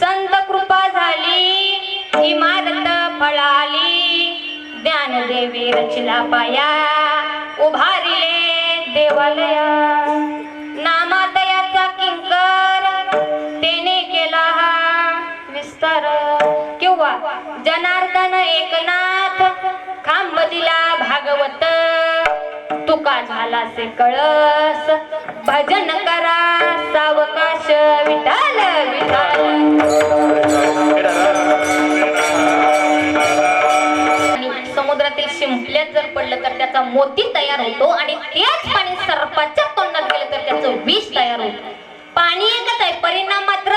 संत कृपा झाली इमारत फळाली ज्ञानदेवी रचला पाया उभारिले देवालय. नामादयाचा किंकर तेने केला हा विस्तार. किंवा जनार्दन एकनाथ खांब दिला भागवत. तुका झाला से कळस समुद्रातील शिंपल्यात जर पडलं तर त्याचा मोती तयार होतो आणि तेच पाणी सर्पाच्या तोंडात गेलं तर त्याचं विष तयार होतं. पाणी एकच आहे परिणाम मात्र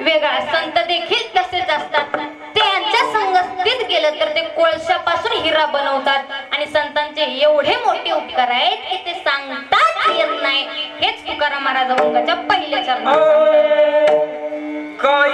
वेगळा. संत देखील तसेच असतात. ते यांच्या संगतीत गेलं तर ते कोळशापासून हिरा बनवतात. आणि संतांचे एवढे मोठे उपकार आहेत की ते सांगताच येत नाही. हेच तुकाराम महाराज अंगाच्या पहिल्या चरणात काय